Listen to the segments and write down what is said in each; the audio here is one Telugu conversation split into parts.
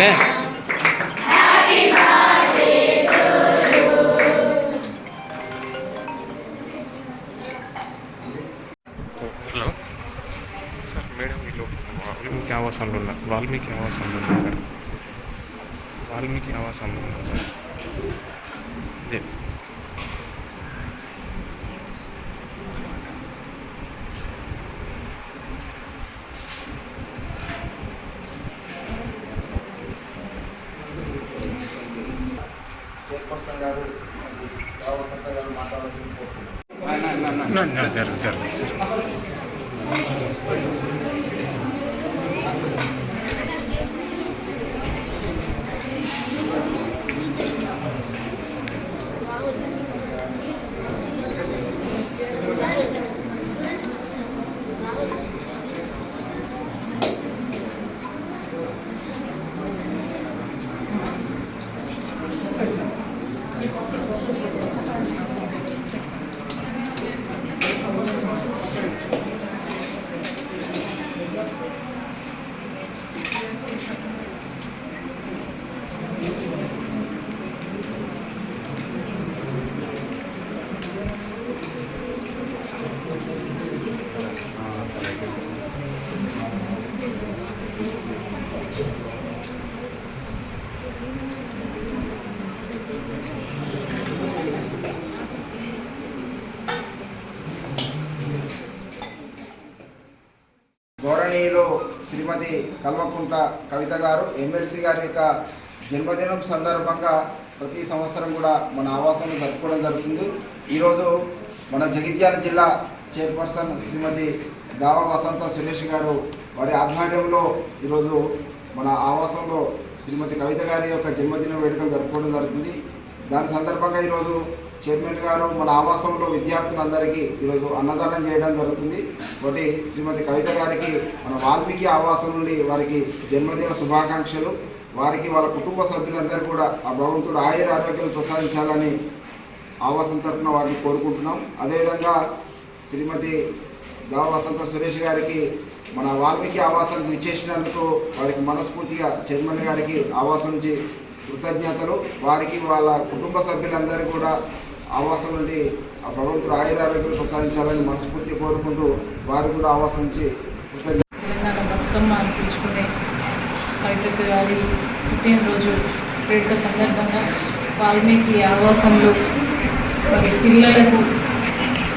అనే హలో సార్ మేడం వీళ్ళు వాల్మీకి ఆవాసంలో ఉన్నారు వాల్మీకి ఆవాసంలో ఉన్నారు సార్ వాల్మీకి ఆవాసంలో ఉన్నారు సార్ చైర్పర్సన్ గారు వసంత గారు మాట్లాడాల్సింది కోరుతున్నాను నా- నా జరుగు జరుగు గౌరవనీయులు శ్రీమతి కల్వకుంట కవిత గారు ఎమ్మెల్సీ గారి యొక్క జన్మదినం సందర్భంగా ప్రతి సంవత్సరం కూడా మన ఆవాసంలో జరుపుకోవడం జరుగుతుంది. ఈరోజు మన జగిత్యాల జిల్లా చైర్పర్సన్ శ్రీమతి దావ వసంత సురేష్ గారు వారి ఆధ్వర్యంలో ఈరోజు మన ఆవాసంలో శ్రీమతి కవిత గారి యొక్క జన్మదిన వేడుకలు జరుపుకోవడం జరుగుతుంది. దాని సందర్భంగా ఈరోజు చైర్మన్ గారు మన ఆవాసంలో విద్యార్థులందరికీ ఈరోజు అన్నదానం చేయడం జరుగుతుంది. ఒకటి శ్రీమతి కవిత గారికి మన వాల్మీకి ఆవాసం నుండి వారికి జన్మదిన శుభాకాంక్షలు. వారికి వాళ్ళ కుటుంబ సభ్యులందరూ కూడా ఆ భగవంతుడు ఆయుర ఆరోగ్యాలు ప్రసాదించాలని ఆవాసం తరఫున వారిని కోరుకుంటున్నాం. అదేవిధంగా శ్రీమతి దావ వసంత సురేష్ గారికి మన వాల్మీకి ఆవాసం విచ్చేసినందుకు వారికి మనస్ఫూర్తిగా చైర్మన్ గారికి ఆవాసం నుంచి కృతజ్ఞతలు. వారికి వాళ్ళ కుటుంబ సభ్యులందరూ కూడా ఆవాసం నుండి ఆ భగవంతుడు ఆయురారోగ్యాలు ప్రసాదించాలని మనస్ఫూర్తి కోరుకుంటూ వారు కూడా ఆవాసం నుంచి కృతజ్ఞత తెలంగాణ బతుకమ్మ అనిపించుకునే కవిత గారి పుట్టినరోజు వేడుక సందర్భంగా వాల్మీకి ఆవాసంలో మరి పిల్లలకు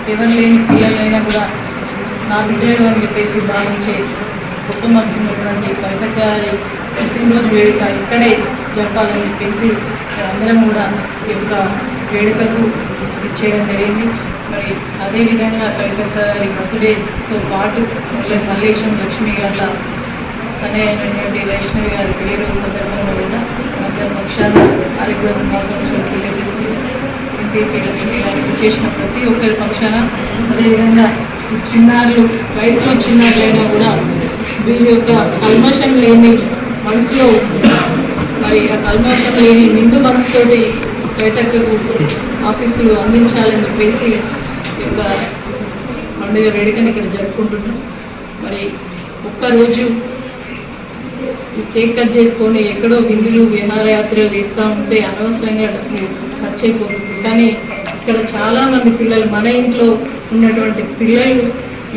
ఎవరు లేని పిల్లలైనా కూడా నా బిడ్డలు అని చెప్పేసి భావించే గొప్ప మనసున్నటువంటి కవిత గారి పుట్టినరోజు వేడుక ఇక్కడే జరపాలని చెప్పేసి అందరం కూడా ఈ యొక్క వేడుకకు ఇచ్చేయడం జరిగింది. మరి అదేవిధంగా కవిత గారి బర్త్డేతో పాటు మళ్ళీ మల్లేశం లక్ష్మి గారి తనే అయినటువంటి వైష్ణవి గారి పెళ్ళి రోజు సందర్భంలో కూడా అందరి పక్షాన వారికి కూడా శుభాకాంక్షలు తెలియజేస్తూ ఎంపీపీ లక్ష్మి గారికి చేసిన ప్రతి ఒక్కరి పక్షాన అదేవిధంగా చిన్నారులు వయసులో చిన్నారులైనా కూడా వీరి యొక్క కల్మషం లేని మనసులో మరి ఆ కల్మషం లేని నిండు మనసుతోటి కవితక్కకు ఆశీస్సులు అందించాలని చెప్పేసి ఒక యొక్క పండుగ వేడుకని ఇక్కడ జరుపుకుంటున్నాం. మరి ఒక్కరోజు ఈ కేక్ కట్ చేసుకొని ఎక్కడో విందులు విహారయాత్రలు తీస్తూ ఉంటే అనవసరంగా డబ్బు ఖర్చు అయిపోతుంది. కానీ ఇక్కడ చాలామంది పిల్లలు మన ఇంట్లో ఉన్నటువంటి పిల్లలు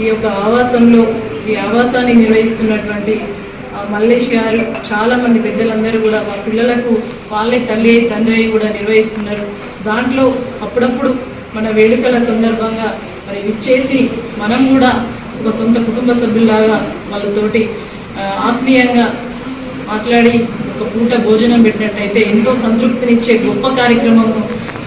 ఈ యొక్క ఆవాసంలో ఈ ఆవాసాన్ని నిర్వహిస్తున్నటువంటి ఆ చాలామంది చాలా మంది పెద్దలందరూ కూడా మా పిల్లలకు వాళ్ళే తల్లి అయి తండ్రి అయి కూడా నిర్వహిస్తున్నారు. దాంట్లో అప్పుడప్పుడు మన వేడుకల సందర్భంగా మరి విచ్చేసి మనం కూడా ఒక సొంత కుటుంబ సభ్యుల్లాగా వాళ్ళతోటి ఆత్మీయంగా మాట్లాడి ఒక పూట భోజనం పెట్టినట్టయితే ఎంతో సంతృప్తినిచ్చే గొప్ప కార్యక్రమము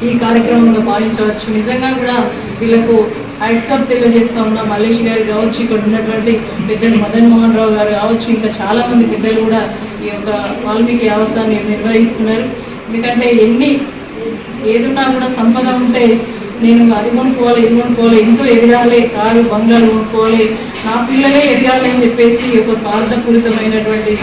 ఈ కార్యక్రమంగా భావించవచ్చు నిజంగా కూడా వీళ్ళకు హైట్సప్ తెలియజేస్తా ఉన్న. మల్లేష్ గారు కావచ్చు ఇక్కడ ఉన్నటువంటి పెద్దలు మదన్ మోహన్ రావు గారు కావచ్చు ఇంకా చాలా మంది పెద్దలు కూడా ఈ యొక్క వాల్మీకి ఆవాసాన్ని నిర్వహిస్తున్నారు. ఎందుకంటే ఎన్ని ఏదున్నా కూడా సంపద ఉంటే నేను అది కొనుక్కోవాలి ఇది కొనుక్కోవాలి ఎంతో ఎదగాలి కారు బంగ్లాలు కొనుక్కోవాలి నా పిల్లలే ఎదగాలి అని చెప్పేసి ఈ యొక్క స్వార్థపూరితమైనటువంటి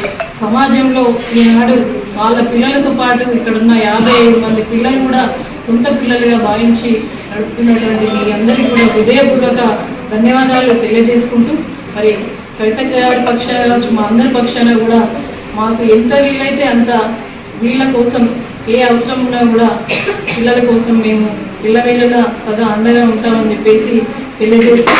సమాజంలో ఈనాడు వాళ్ళ పిల్లలతో పాటు ఇక్కడ ఉన్న యాభై ఐదు మంది పిల్లలు కూడా సొంత పిల్లలుగా భావించి నడుపుతున్నటువంటి మీ అందరికీ కూడా హృదయపూర్వక ధన్యవాదాలు తెలియజేసుకుంటూ మరి కవిత గారి పక్షాన కావచ్చు మా అందరి పక్షాన కూడా మాకు ఎంత వీలైతే అంత వీళ్ళ కోసం ఏ అవసరం ఉన్నా కూడా పిల్లల కోసం మేము పిల్లవేళలా సదా అండగా ఉంటామని చెప్పేసి తెలియజేస్తాం